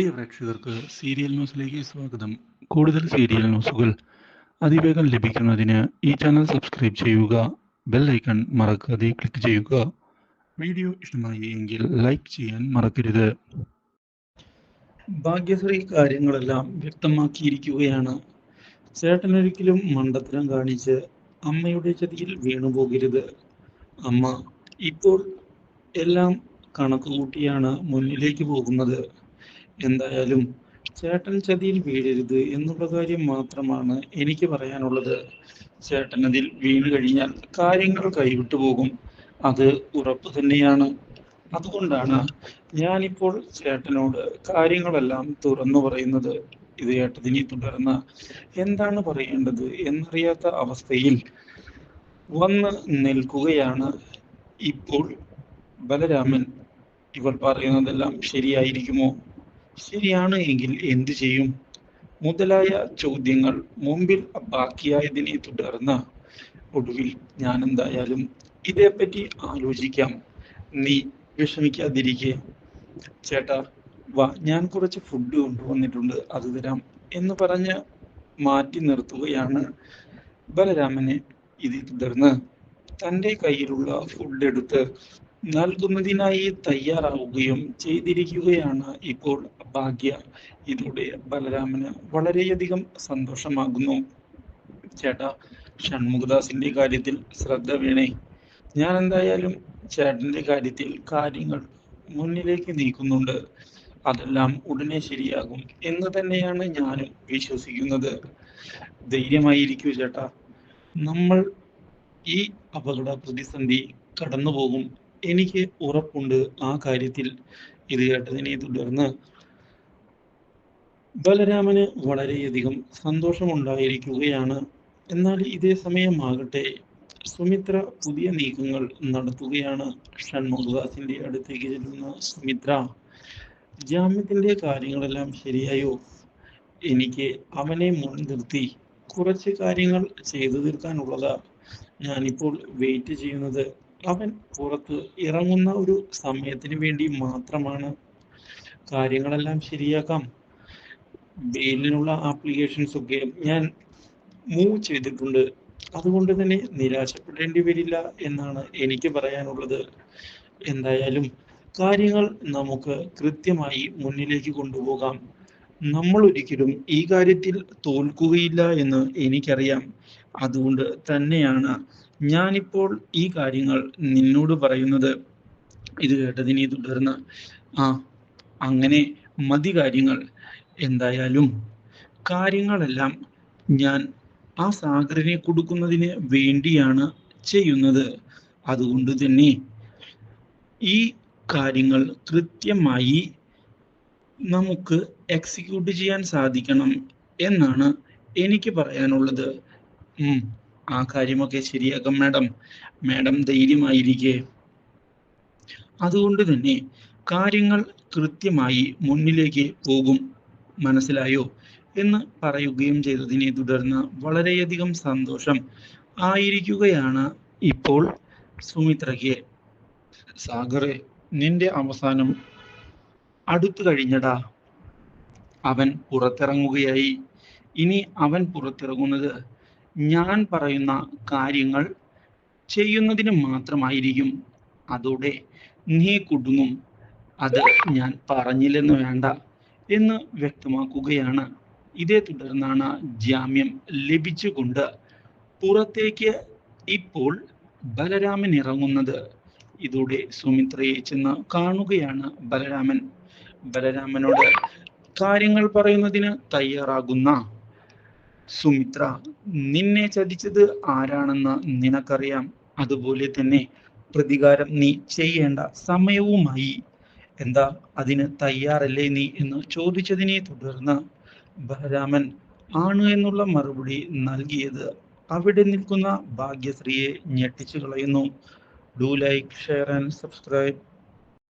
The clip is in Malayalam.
പ്രിയ പ്രേക്ഷകർക്ക് സീരിയൽ ന്യൂസിലേക്ക് സ്വാഗതം. കൂടുതൽ സീരിയൽ ന്യൂസുകൾ അതിവേഗം ലഭിക്കുന്നതിന് ഈ ചാനൽ സബ്സ്ക്രൈബ് ചെയ്യുക ബെൽ ഐക്കൺ മറക്കാതെ ക്ലിക്ക് ചെയ്യുക. വീഡിയോ ഇഷ്ടമായി എങ്കിൽ ലൈക്ക് ചെയ്യാൻ മറക്കരുത്. ഭാഗ്യശ്രീ കാര്യങ്ങളെല്ലാം വ്യക്തമാക്കിയിരിക്കുകയാണ്. ചേട്ടനൊരിക്കലും മണ്ടത്തരം കാണിച്ച് അമ്മയുടെ ചതിയിൽ വീണുപോകരുത്. അമ്മ ഇപ്പോൾ എല്ലാം കണക്ക് കൂട്ടിയാണ് മുന്നിലേക്ക് പോകുന്നത്. എന്തായാലും ചേട്ടൻ ചതിയിൽ വീഴരുത് എന്നുള്ള കാര്യം മാത്രമാണ് എനിക്ക് പറയാനുള്ളത്. ചേട്ടൻ അതിൽ വീണ് കഴിഞ്ഞാൽ കാര്യങ്ങൾ കൈവിട്ടു പോകും. അത് ഉറപ്പ് തന്നെയാണ്. അതുകൊണ്ടാണ് ഞാനിപ്പോൾ ചേട്ടനോട് കാര്യങ്ങളെല്ലാം തുറന്നു പറയുന്നത്. ഇത് കേട്ടതിനെ തുടർന്ന് എന്താണ് പറയേണ്ടത് എന്നറിയാത്ത അവസ്ഥയിൽ വന്ന് നിൽക്കുകയാണ് ഇപ്പോൾ ബലരാമൻ. ഇവർ പറയുന്നതെല്ലാം ശരിയായിരിക്കുമോ? ശരിയാണ് എങ്കിൽ എന്തു ചെയ്യും? മുതലായ ചോദ്യങ്ങൾ മുമ്പിൽ ബാക്കിയായതിനെ തുടർന്ന് ഒടുവിൽ ഞാൻ എന്തായാലും ഇതേപ്പറ്റി ആലോചിക്കാം. നീ വിഷമിക്കാതിരിക്കെ. ചേട്ടാ വാ ഞാൻ കുറച്ച് ഫുഡ് കൊണ്ടുവന്നിട്ടുണ്ട് അത് തരാം എന്ന് പറഞ്ഞ് മാറ്റി നിർത്തുകയാണ് ബലരാമനെ. ഇതിൽ തുടർന്ന് തന്റെ കയ്യിലുള്ള ഫുഡ് എടുത്ത് നൽകുന്നതിനായി തയ്യാറാവുകയും ചെയ്തിരിക്കുകയാണ് ഇപ്പോൾ ഭാഗ്യ. ഇതോടെ ബലരാമന് വളരെയധികം സന്തോഷമാകുന്നു. ചേട്ടാ ഷൺമുഖദാസിന്റെ കാര്യത്തിൽ ശ്രദ്ധ വേണേ. ഞാൻ എന്തായാലും ചേട്ടന്റെ കാര്യത്തിൽ കാര്യങ്ങൾ മുന്നിലേക്ക് നീക്കുന്നുണ്ട്. അതെല്ലാം ഉടനെ ശരിയാകും എന്ന് തന്നെയാണ് ഞാനും വിശ്വസിക്കുന്നത്. ധൈര്യമായിരിക്കൂ ചേട്ടാ. നമ്മൾ ഈ അപകട പ്രതിസന്ധി കടന്നു പോകും എനിക്ക് ഉറപ്പുണ്ട് ആ കാര്യത്തിൽ. ഇത് കേട്ടതിനെ തുടർന്ന് ബലരാമന് വളരെയധികം സന്തോഷമുണ്ടായിരിക്കുകയാണ്. എന്നാൽ ഇതേ സമയമാകട്ടെ സുമിത്ര പുതിയ നീക്കങ്ങൾ നടത്തുകയാണ്. ഷൺമുഖദാസിന്റെ അടുത്തേക്ക് ചെല്ലുന്ന സുമിത്ര ജാമ്യത്തിന്റെ കാര്യങ്ങളെല്ലാം ശരിയായോ? എനിക്ക് അവനെ മുൻനിർത്തി കുറച്ച് കാര്യങ്ങൾ ചെയ്തു തീർക്കാനുള്ളതാ ഞാനിപ്പോൾ വെയിറ്റ് ചെയ്യുന്നത്. അവൻ പുറത്ത് ഇറങ്ങുന്ന ഒരു സമയത്തിന് വേണ്ടി മാത്രമാണ് കാര്യങ്ങളെല്ലാം ശരിയാക്കാം. ബെയിലിനുള്ള ആപ്ലിക്കേഷൻസ് ഒക്കെ ഞാൻ മൂവ് ചെയ്തിട്ടുണ്ട്. അതുകൊണ്ട് തന്നെ നിരാശപ്പെടേണ്ടി വരില്ല എന്നാണ് എനിക്ക് പറയാനുള്ളത്. എന്തായാലും കാര്യങ്ങൾ നമുക്ക് കൃത്യമായി മുന്നിലേക്ക് കൊണ്ടുപോകാം. നമ്മൾ ഒരിക്കലും ഈ കാര്യത്തിൽ തോൽക്കുകയില്ല എന്ന് എനിക്കറിയാം. അതുകൊണ്ട് തന്നെയാണ് ഞാനിപ്പോൾ ഈ കാര്യങ്ങൾ നിന്നോട് പറയുന്നത് ഇത് കേട്ടതിനെ തുടർന്ന് ആ അങ്ങനെ മതി കാര്യങ്ങൾ എന്തായാലും. കാര്യങ്ങളെല്ലാം ഞാൻ ആ സാഗറിനെ കൊടുക്കുന്നതിന് വേണ്ടിയാണ് ചെയ്യുന്നത്. അതുകൊണ്ട് തന്നെ ഈ കാര്യങ്ങൾ കൃത്യമായി നമുക്ക് എക്സിക്യൂട്ട് ചെയ്യാൻ സാധിക്കണം എന്നാണ് എനിക്ക് പറയാനുള്ളത്. ആ കാര്യമൊക്കെ ശരിയാക്കാം മാഡം. മാഡം ധൈര്യമായിരിക്കെ. അതുകൊണ്ട് തന്നെ കാര്യങ്ങൾ കൃത്യമായി മുന്നിലേക്ക് പോകും മനസ്സിലായോ? എന്ന് പറയുകയും ചെയ്തതിനെ തുടർന്ന് വളരെയധികം സന്തോഷം ആയിരിക്കുകയാണ് ഇപ്പോൾ സുമിത്രയ്ക്ക്. സാഗറെ നിന്റെ അവസാനം അടുത്തു കഴിഞ്ഞടാ. അവൻ പുറത്തിറങ്ങുകയായി. ഇനി അവൻ പുറത്തിറങ്ങുന്നത് ഞാൻ പറയുന്ന കാര്യങ്ങൾ ചെയ്യുന്നതിന് മാത്രമായിരിക്കും. അതോടെ നീ കുടുങ്ങും. അത് ഞാൻ പറഞ്ഞില്ലെന്ന് വേണ്ട എന്ന് വ്യക്തമാക്കുകയാണ്. ഇതേ തുടർന്നാണ് ജാമ്യം ലഭിച്ചുകൊണ്ട് പുറത്തേക്ക് ഇപ്പോൾ ബലരാമൻ ഇറങ്ങുന്നത്. ഇതോടെ സുമിത്രയെ ചെന്ന് കാണുകയാണ് ബലരാമൻ. ബലരാമനോട് കാര്യങ്ങൾ പറയുന്നതിന് തയ്യാറാകുന്ന സുമിത്ര നിന്നെ ചതിച്ചത് ആരാണെന്ന് നിനക്കറിയാം. അതുപോലെ തന്നെ പ്രതികാരം നീ ചെയ്യേണ്ട സമയവുമായി. എന്താ അതിന് തയ്യാറല്ലേ നീ എന്ന് ചോദിച്ചതിനെ തുടർന്ന് ബലരാമൻ ആണ് എന്നുള്ള മറുപടി നൽകിയത്. അവിടെ നിൽക്കുന്ന ഭാഗ്യശ്രീയെ ഞെട്ടിച്ചു കളയുന്നു. Do like share and subscribe